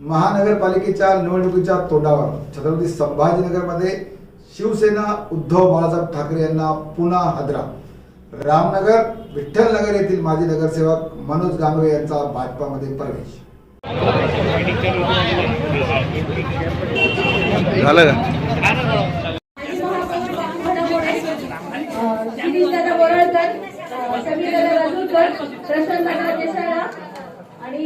महानगरपालिकेच्या निवडणुकीच्या तोंडावर छत्रपती संभाजीनगरमध्ये शिवसेना उद्धव बाळासाहेब ठाकरे यांना पुन्हा हादरा. रामनगर विठ्ठलनगर येथील माजी नगरसेवक मनोज गांगवे यांचा भाजपामध्ये प्रवेश. झालं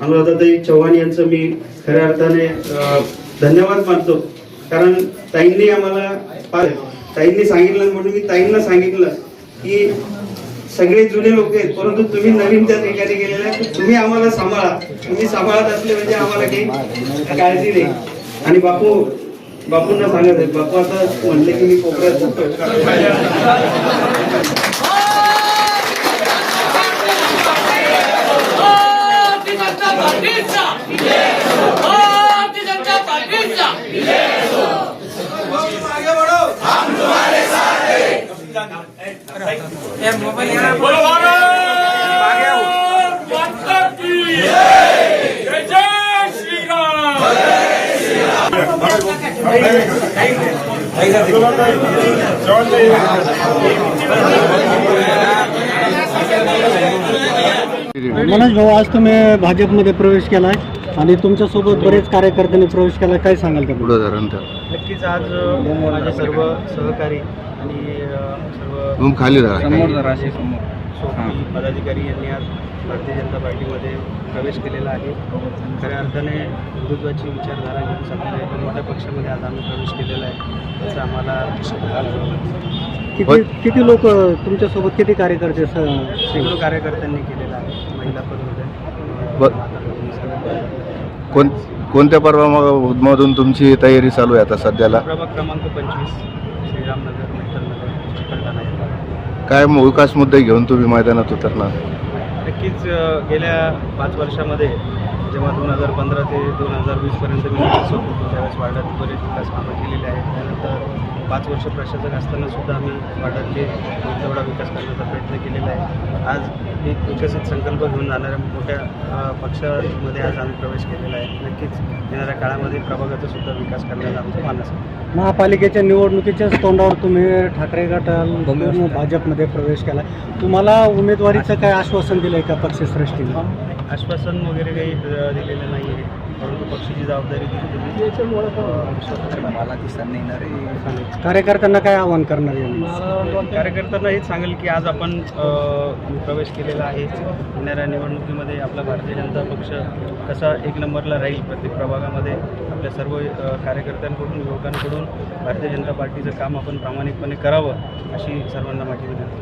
अनुराधाताई चव्हाण यांचं मी खऱ्या अर्थाने धन्यवाद मानतो. कारण ताईंनी आम्हाला ताईंनी सांगितलं म्हणून मी ताईंना सांगितलं की सगळे जुने लोक आहेत परंतु तुम्ही नवीन त्या ठिकाणी गेलेले तुम्ही आम्हाला सांभाळा. तुम्ही सांभाळत असले म्हणजे आम्हाला काही काळजी नाही. आणि बापू बापूंना सांगत आहे बापू आता म्हणले की मी कोपऱ्यात बोलो भारत! माता की जय! जय श्री राम! मनोज भाऊ आज तुम्ही भाजपमध्ये प्रवेश केलाय. आणि तुमच्यासोबत बरेच कार्यकर्त्यांनी प्रवेश केलाय काय सांगाल त्या पुढं धरण तर नक्कीच आज माझे सर्व सहकारी आणि अ, सर्व रूम खाली राहा. सोबती पदाधिकारी यांनी आज भारतीय जनता पार्टीमध्ये प्रवेश केलेला आहे. खऱ्या अर्थाने हिंदुत्वाची विचारधारा घेऊन चाललेल्या एका मोठ्या पक्षामध्ये आज आम्ही प्रवेश केलेला आहे. त्याचा आम्हाला किती किती लोक तुमच्यासोबत किती कार्यकर्ते स- शेकडो कार्यकर्त्यांनी केलेला आहे महिला पण होत्या. ब- कोण कोणत्या पर्वामधून तुमची तयारी चालू आहे आता सध्याला प्रभाग क्रमांक पंचवीस श्रीरामनगर विठ्ठलनगर चिकलठाणा येथे. काय म- विकास मुद्दे घेऊन तुम्ही मैदानात उतरणार नक्कीच अ, गेल्या पाच वर्षामध्ये जेव्हा दोन हजार पंधरा ते दोन हजार वीसपर्यंत मी नगरसेवक होतो. त्यावेळेस वार्डात बरेच विकास कामं केलेली आहेत. त्यानंतर पाच वर्ष प्रशासक असताना सुद्धा आम्ही वार्डातले तेवढा विकास करण्याचा प्रयत्न केलेला आहे. आज एक विकसित संकल्प घेऊन जाणाऱ्या मोठ्या पक्षामध्ये आज आम्ही प्रवेश केलेला आहे. नक्कीच येणाऱ्या काळामध्ये प्रभागाचा सुद्धा विकास करण्याचा आमचा मानस आहे. महापालिकेच्या निवडणुकीच्याच तोंडावर तुम्ही ठाकरे गटाला भाजपमध्ये प्रवेश केला. तुम्हाला उमेदवारीचं काय आश्वासन दिलंय का पक्षश्रेष्ठीने? आश्वासन वगैरे काही दिलेलं नाही आहे परंतु पक्षाची जबाबदारी दिली मला कार्यकर्त्यांना काय आवाहन करणार यांनी? कार्यकर्त्यांना हेच सांगेल की आज आपण प्रवेश केलेला आहे. येणाऱ्या निवडणुकीमध्ये आपला भारतीय जनता पक्ष कसा एक नंबरला राहील प्रत्येक प्रभागामध्ये आपल्या सर्व कार्यकर्त्यांकडून युवकांकडून भारतीय जनता पार्टीचं काम आपण प्रामाणिकपणे करावं अशी सर्वांना माझी विनंती